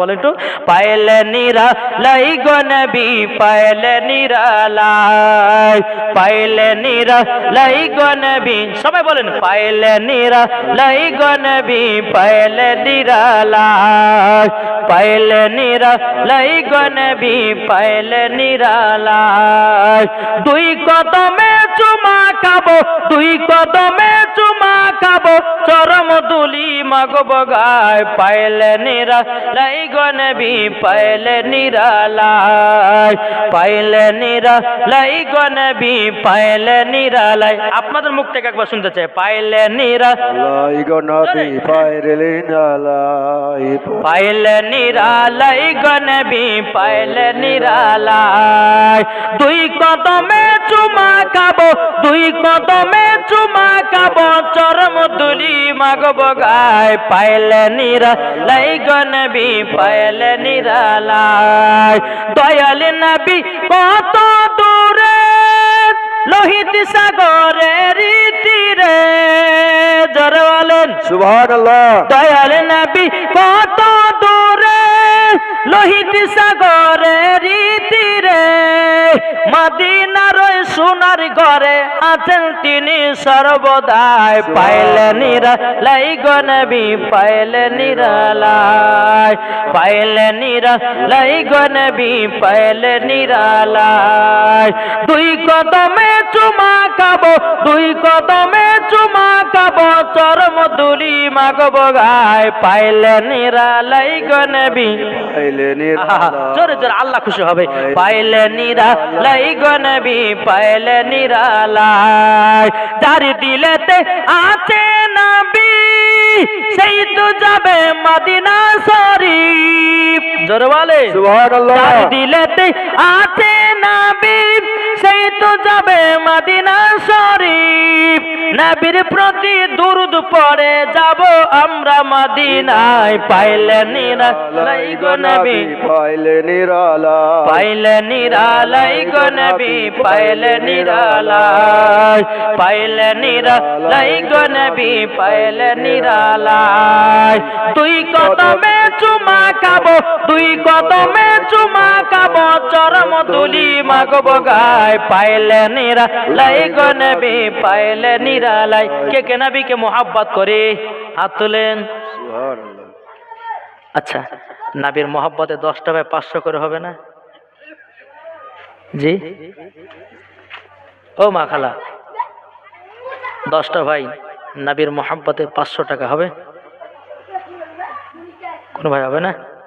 বলে একটু, পাইলে নিরা লাই গো নবী, পাইলে নিরা লাই, পাইলে নিরা লাই গো নবী। সবাই বলেন, পাইলে নিরা লাই গো নবী, পাইলে নিরা লাই, পাইলে নিরা লাই গো নবী, পাইলে দুই কদমে চুমা খাব, দুই কদমে চুমা খাব, চরম দুলি মাগব গায় পাইলে নিরা লাই গনবি পাইলে নিরা লাই পাইলে নিরা লাই গনবি পাইলে নিরা লাই আপনাদের মুখ থেকে একবার শুনতে চাই, পাইলে নিরা লাই গো নবী পায়রে লাই পাইলে নিরালাই গনবি পাইলে নিরালাই দুই কদমে চুমা খাব, দুই কদমে চুমা খাব, চরম দুলি মাগব গায় পাইলে নিরালাই গনবি পাইলে নিরালাই দয়াল নবী কত দূরে লোহিত সাগরের তীরে। জরে বলেন। সুবহানাল্লাহ। দয়াল নবী কত দূরে লোহিত সাগরের তীরে। মদিনার সোনার ঘরে আছেন তিনি সর্বদাই। পাইলে নিরালাই গনবি পাইলে নিরালাই। পাইলে নিরালাই গনবি পাইলে নিরালাই। দুই কদমে চুমা খাব, দুই কদমে চুমা খাব চরম দুলি মাগব গায় পাইলে নিরালাই গনবি পাইলে জোরে জোরে আল্লাহ খুশি হবে। পাইলে নিরা লাই গনবি পাইলে নিরালাই যার দিলেতে আছে নবী সেই তো যাবে মদিনা শরীফ। জোরে বলে। সুবহানাল্লাহ। দিলেতে আছে নবীর প্রতি দুরুদ পড়ে যাব আমরা মদিনায়। পাইলে নিরা লাই গো নবী। পাইলে নিরালা পাইলে নিরালাই গো নবী। পাইলে নিরালাই পাইলে নিরালাই গো নবী। পাইলে নিরালাই তুই কদমে চুমা খাব তুই কদমে চুমা খাব চরম তুলি মাগব গায়। পাইলে নিরালাই গো নবী পাইলে নিরালাই কে কে নবীকে মোহাব্বত করে? হাত তুলেন। সুবহানাল্লাহ। আচ্ছা নাবির মহব্বতে দশটা বাই পাঁচশো করে হবে না? জি? ও মা খালা দশটা ভাই নাবির মহাব্বতে পাঁচশো টাকা হবে? কোনো ভাই হবে না